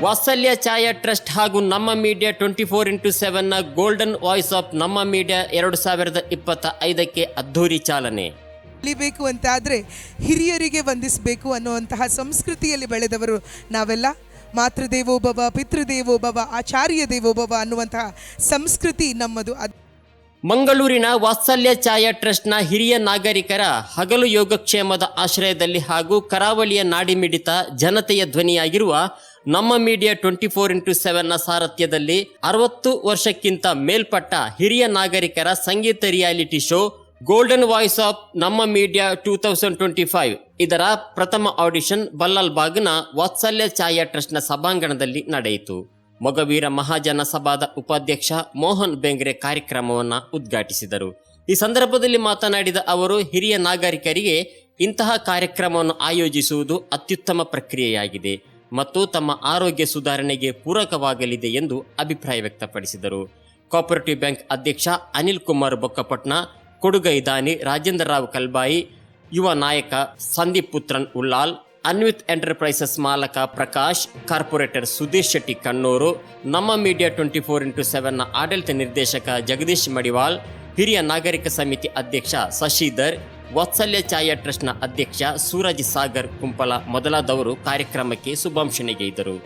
ವಾತ್ಸಲ್ಯ ಛಾಯಾ ಟ್ರಸ್ಟ್ ಹಾಗೂ Namma media twenty four into ಸೆವೆನ್ನ golden voice of Namma media ಎರಡು ಸಾವಿರದ ಇಪ್ಪತ್ತ ಐದಕ್ಕೆ ಅದ್ಧೂರಿ ಚಾಲನೆ. ಕಲಿಬೇಕು ಅಂತ ಆದರೆ ಹಿರಿಯರಿಗೆ ವಂದಿಸಬೇಕು ಅನ್ನುವಂತಹ ಸಂಸ್ಕೃತಿಯಲ್ಲಿ ಬೆಳೆದವರು ನಾವೆಲ್ಲ. ಮಾತೃದೇವೋಭವ ಪಿತೃದೇವೋಭವ ಆಚಾರ್ಯ ದೇವೋಭವ ಅನ್ನುವಂತಹ ಸಂಸ್ಕೃತಿ ನಮ್ಮದು. ಅದು ಮಂಗಳೂರಿನ ವಾತ್ಸಲ್ಯ ಛಾಯಾ ಟ್ರಸ್ಟ್ನ ಹಿರಿಯ ನಾಗರಿಕರ ಹಗಲು ಯೋಗಕ್ಷೇಮದ ಆಶ್ರಯದಲ್ಲಿ ಹಾಗೂ ಕರಾವಳಿಯ ನಾಡಿಮಿಡಿತ ಜನತೆಯ ಧ್ವನಿಯಾಗಿರುವ ನಮ್ಮ ಮೀಡಿಯಾ ಟ್ವೆಂಟಿ ಫೋರ್ ಇಂಟು ಸೆವೆನ್ನ ಸಾರಥ್ಯದಲ್ಲಿ ಅರವತ್ತು ವರ್ಷಕ್ಕಿಂತ ಮೇಲ್ಪಟ್ಟ ಹಿರಿಯ ನಾಗರಿಕರ ಸಂಗೀತ reality show golden voice of Namma media two thousand twenty five ಇದರ ಪ್ರಥಮ ಆಡಿಷನ್ ಬಲ್ಲಲ್ಬಾಗ್ನ ವಾತ್ಸಲ್ಯ ಛಾಯಾ ಟ್ರಸ್ಟ್ನ ಸಭಾಂಗಣದಲ್ಲಿ ನಡೆಯಿತು. ಮೊಗವೀರ ಮಹಾಜನ ಸಭಾದ ಉಪಾಧ್ಯಕ್ಷ ಮೋಹನ್ ಬೆಂಗ್ರೆ ಕಾರ್ಯಕ್ರಮವನ್ನು ಉದ್ಘಾಟಿಸಿದರು. ಈ ಸಂದರ್ಭದಲ್ಲಿ ಮಾತನಾಡಿದ ಅವರು, ಹಿರಿಯ ನಾಗರಿಕರಿಗೆ ಇಂತಹ ಕಾರ್ಯಕ್ರಮವನ್ನು ಆಯೋಜಿಸುವುದು ಅತ್ಯುತ್ತಮ ಪ್ರಕ್ರಿಯೆಯಾಗಿದೆ ಮತ್ತು ತಮ್ಮ ಆರೋಗ್ಯ ಸುಧಾರಣೆಗೆ ಪೂರಕವಾಗಲಿದೆ ಎಂದು ಅಭಿಪ್ರಾಯ ವ್ಯಕ್ತಪಡಿಸಿದರು. ಕೋಪರೇಟಿವ್ ಬ್ಯಾಂಕ್ ಅಧ್ಯಕ್ಷ ಅನಿಲ್ ಕುಮಾರ್ ಬೊಕ್ಕಪಟ್ನ ಕೊಡುಗೈದಾನಿ ರಾಜೇಂದ್ರ ರಾವ್ ಕಲ್ಬಾಯಿ, ಯುವ ನಾಯಕ ಸಂದೀಪ್ ಪುತ್ರನ್ ಉಳ್ಳಾಲ್ ಅನ್ವಿತ್ ಎಂಟರ್ಪ್ರೈಸಸ್ ಮಾಲಕ ಪ್ರಕಾಶ್, ಕಾರ್ಪೊರೇಟರ್ ಸುಧೀರ್ ಶೆಟ್ಟಿ ಕಣ್ಣೂರು, ನಮ್ಮ ಮೀಡಿಯಾ ಟ್ವೆಂಟಿ ಫೋರ್ ಇಂಟು ಸೆವೆನ್ನ ಆಡಳಿತ ನಿರ್ದೇಶಕ ಜಗದೀಶ್ ಮಡಿವಾಲ್ ಹಿರಿಯ ನಾಗರಿಕ ಸಮಿತಿ ಅಧ್ಯಕ್ಷ ಶಶಿಧರ್ ವಾತ್ಸಲ್ಯ ಛಾಯಾ ಟ್ರಸ್ಟ್ನ ಅಧ್ಯಕ್ಷ ಸೂರಜ್ ಸಾಗರ್ ಕುಂಪಲ ಮೊದಲಾದವರು ಕಾರ್ಯಕ್ರಮಕ್ಕೆ ಶುಭಾಂಶನೆಗೈದರು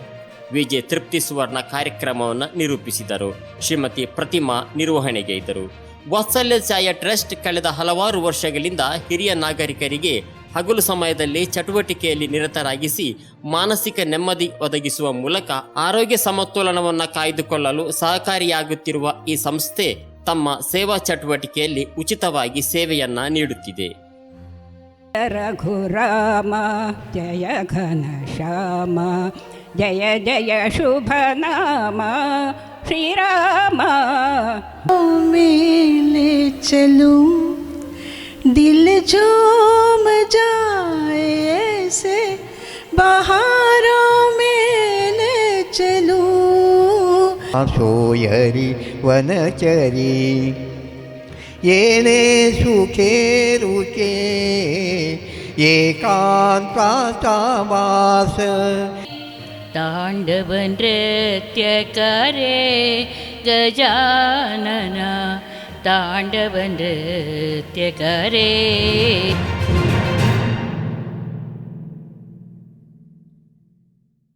ವಿಜೆ ತೃಪ್ತಿ ಸುವರ್ಣ ಕಾರ್ಯಕ್ರಮವನ್ನು ನಿರೂಪಿಸಿದರು. ಶ್ರೀಮತಿ ಪ್ರತಿಮಾ ನಿರ್ವಹಣೆಗೈದರು ವಾತ್ಸಲ್ಯ ಛಾಯಾ ಟ್ರಸ್ಟ್ ಕಳೆದ ಹಲವಾರು ವರ್ಷಗಳಿಂದ ಹಿರಿಯ ನಾಗರಿಕರಿಗೆ ಹಗಲು ಸಮಯದಲ್ಲಿ ಚಟುವಟಿಕೆಯಲ್ಲಿ ನಿರತರಾಗಿಸಿ ಮಾನಸಿಕ ನೆಮ್ಮದಿ ಒದಗಿಸುವ ಮೂಲಕ ಆರೋಗ್ಯ ಸಮತೋಲನವನ್ನು ಕಾಯ್ದುಕೊಳ್ಳಲು ಸಹಕಾರಿಯಾಗುತ್ತಿರುವ ಈ ಸಂಸ್ಥೆ ತಮ್ಮ ಸೇವಾ ಚಟುವಟಿಕೆಯಲ್ಲಿ ಉಚಿತವಾಗಿ ಸೇವೆಯನ್ನ ನೀಡುತ್ತಿದೆ. ರಘುರಾಮ ಜಯ ಘನ ಶ್ಯಾಮ ಜಯ ಜಯ ಶುಭ ನಾಮ ಶ್ರೀರಾಮ. ಚಲೂ ಚಲು दिल झूम जाए ऐसे बहारों में न वन चरी ये ने सुखे रुके एक तांडव नृत्य करे गजानन தாண்டவன் கரே